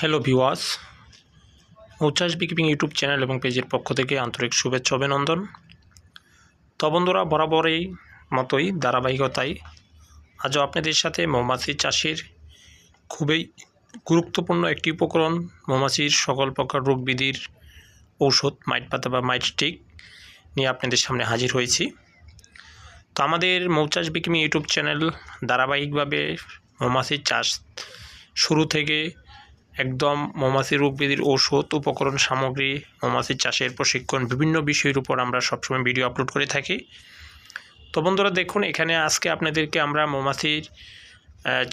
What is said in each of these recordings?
Hello ভিওয়াস উচ্ছ্বাস beekeeping YouTube channel এবং পেজের পক্ষ থেকে আন্তরিক শুভেচ্ছা অভিনন্দন তো বরাবরই মতোই ধারাবাহিকতায় আজও আপনাদের সাথে মৌমাছি চাষের খুবই গুরুত্বপূর্ণ একটি উপকরণ মৌমাছির সকল প্রকার রোগ বিধির ঔষধ মাইট পাতা বা মাইট স্টিক নিয়ে আপনাদের সামনে হাজির হয়েছি তো আমাদের মৌচাষ বিকিমি ইউটিউব চ্যানেল ধারাবাহিকভাবে মৌমাছির চাষ শুরু থেকে একদম মৌমাছি রোগবিধির ঔষধ, উপকরণ সামগ্রী, মৌমাছি চাষের প্রশিক্ষণ, বিভিন্ন বিষয়ের উপর আমরা সবসময় ভিডিও আপলোড করে থাকি। তো বন্ধুরা দেখুন, এখানে আজকে আপনাদেরকে আমরা মৌমাছির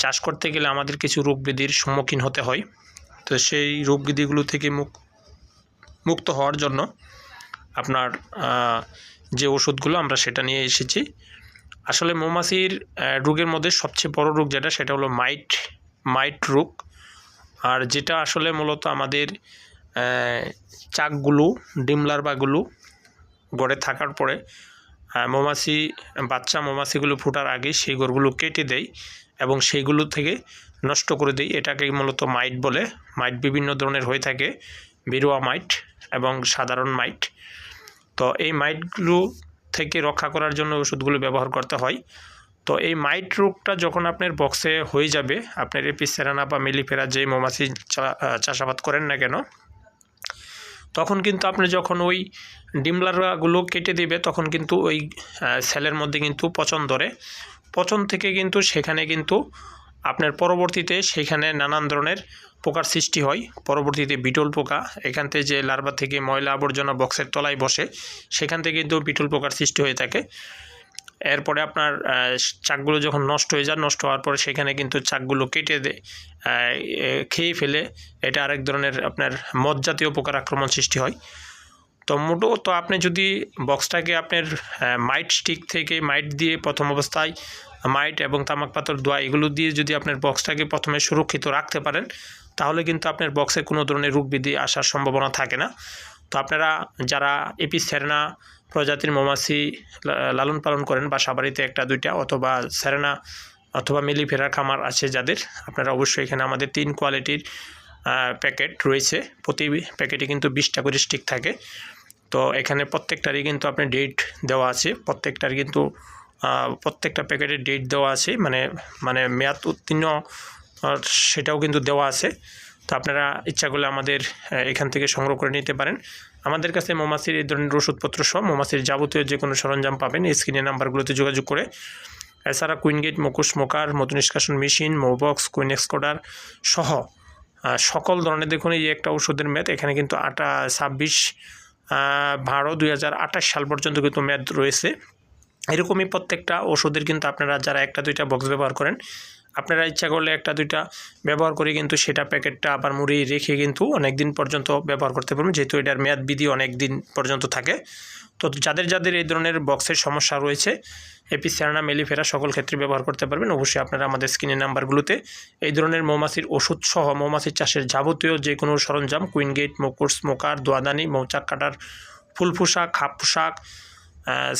চাষ করতে গেলে আমাদের কিছু রোগবিধির সম্মুখীন হতে হয়। তো সেই রোগবিধিগুলো থেকে মুক, মুক্ত হওয়ার জন্য আপনার যে ওষুধগুলো আমরা সেটা নিয়ে এসেছি। আসলে মৌমাছির রোগের মধ্যে সবচেয়ে বড় রোগ যেটা, সেটা হলো মাইট মাইট রোগ। আর যেটা আসলে মূলত আমাদের চাকগুলো, ডিম লার্ভাগুলো গড়ে থাকার পরে মৌমাছি, বাচ্চা মৌমাছিগুলো ফোটার আগে সেই গড়গুলো কেটে দেয় এবং সেইগুলো থেকে নষ্ট করে দেয় এটাকে মূলত মাইট বলে। মাইট বিভিন্ন ধরনের হয়ে থাকে। বিরুয়া মাইট এবং সাধারণ মাইট। তো এই মাইটগুলো থেকে রক্ষা করার জন্য ওষুধগুলো ব্যবহার করতে হয়। তো এই মাইট রোগটা যখন আপনার বক্সে হয়ে যাবে, আপনার এপিসেরানা বা মিলিফেরা যে মৌমাছি চাষাবাদ করেন না কেন, তখন কিন্তু আপনি যখন ওই ডিমলারগুলো কেটে দিবে, তখন কিন্তু ওই সেলের মধ্যে কিন্তু পচন ধরে। পচন থেকে কিন্তু সেখানে কিন্তু আপনার পরবর্তীতে সেখানে নানান ধরনের পোকার সৃষ্টি হয়। পরবর্তীতে বিটল পোকা, এখান থেকে যে লার্ভা থেকে ময়লা আবর্জনা বক্সের তলায় বসে, সেখান থেকে কিন্তু বিটল পোকার সৃষ্টি হয়ে থাকে। এরপরে আপনার চাকগুলো যখন নষ্ট হয়ে যায়, নষ্ট হওয়ার পরে সেখানে কিন্তু চাকগুলো কেটে দেয় খেয়ে ফেলে। এটা আরেক ধরনের আপনার মদ জাতীয় পোকার আক্রমণ সৃষ্টি হয়। তো মোটো, তো আপনি যদি বক্সটাকে আপনার মাইট স্টিক থেকে মাইট দিয়ে প্রথম অবস্থায়, মাইট এবং তামাক পাতর দোয়া এগুলো দিয়ে যদি আপনার বক্সটাকে প্রথমে সুরক্ষিত রাখতে পারেন, তাহলে কিন্তু আপনার বক্সে কোনো ধরনের রোগ বিধি আসার সম্ভাবনা থাকে না। তো আপনারা যারা এপিসেরেনা প্রজাতির মৌমাছি লালন পালন করেন বা সাবাড়িতে একটা, দুইটা অথবা সেরেনা অথবা মিলিফেরা খামার আছে যাদের। আপনারা অবশ্যই এখানে আমাদের তিন কোয়ালিটির প্যাকেট রয়েছে। প্রতি প্যাকেটে কিন্তু বিশটা করে স্টিক থাকে। তো এখানে প্রত্যেকটারই কিন্তু আপনার ডেট দেওয়া আছে। প্রত্যেকটার কিন্তু প্রত্যেকটা প্যাকেটের ডেট দেওয়া আছে। মানে মানে মেয়াদ উত্তীর্ণ সেটাও কিন্তু দেওয়া আছে। তো আপনারা ইচ্ছা করলে আমাদের এখান থেকে সংগ্রহ করে নিতে পারেন। আমাদের কাছে মৌমাছির, এই ধরনের ওষুধপত্র সহ মৌমাছির যাবতীয় যে কোনো সরঞ্জাম পাবেন স্ক্রিনের নাম্বারগুলোতে যোগাযোগ করে। এছাড়া কুইনগেট, মুকুশ, মোকার মধু নিষ্কাশন মেশিন, মোবক্স কুইন এক্সকোডার সহ সকল ধরনের দেখুন, এই একটা ওষুধের মেয়াদ, এখানে কিন্তু আটা ছাব্বিশ বারো দুই সাল পর্যন্ত কিন্তু মেয়াদ রয়েছে। এরকমই প্রত্যেকটা ওষুধের কিন্তু আপনারা যারা একটা দুইটা বক্স ব্যবহার করেন আপনারা ইচ্ছা করলে একটা, দুইটা ব্যবহার করে কিন্তু সেটা প্যাকেটটা আবার মুড়িয়ে রেখে কিন্তু অনেক দিন পর্যন্ত ব্যবহার করতে পারবেন। যেহেতু এটার মেয়াদ বিধি অনেক দিন পর্যন্ত থাকে। তো যাদের যাদের এই ধরনের বক্সের সমস্যা রয়েছে এপিসেরানা মেলিফেরা সকল ক্ষেত্রে ব্যবহার করতে পারবেন। অবশ্যই আপনারা আমাদের স্ক্রিনের নাম্বারগুলোতে এই ধরনের মৌমাছির ওষুধ সহ, মৌমাছির চাষের যাবতীয় যে কোনো সরঞ্জাম কুইনগেট মুকুর, স্মোকার, দোয়াদানি, মৌচাক কাটার ফুল পোশাক হাফ পোশাক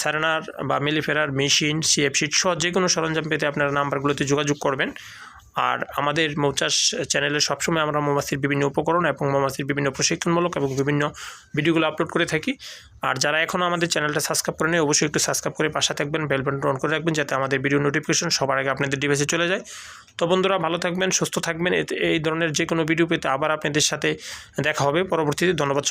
স্যারেনার বা মিলিফেরার মেশিন সিএফ শিট সহ যে কোনো সরঞ্জাম পেতে আপনারা নাম্বারগুলোতে যোগাযোগ করবেন। আর আমাদের মৌচাষ চ্যানেলে সবসময় আমরা মৌমাছির বিভিন্ন উপকরণ এবং মৌমাছির বিভিন্ন প্রশিক্ষণমূলক এবং বিভিন্ন ভিডিওগুলো আপলোড করে থাকি। আর যারা এখনও আমাদের চ্যানেলটা সাবস্ক্রাইব করেনি, অবশ্যই একটু সাবস্ক্রাইব করে পাশে থাকবেন, বেল অন করে রাখবেন যাতে আমাদের ভিডিও নোটিফিকেশন সবার আগে আপনাদের ডিভাইসে চলে যায়। তো বন্ধুরা, ভালো থাকবেন, সুস্থ থাকবেন। এই ধরনের যে কোনো ভিডিও পেতে আবার আপনাদের সাথে দেখা হবে। পরবর্তীতে ধন্যবাদ।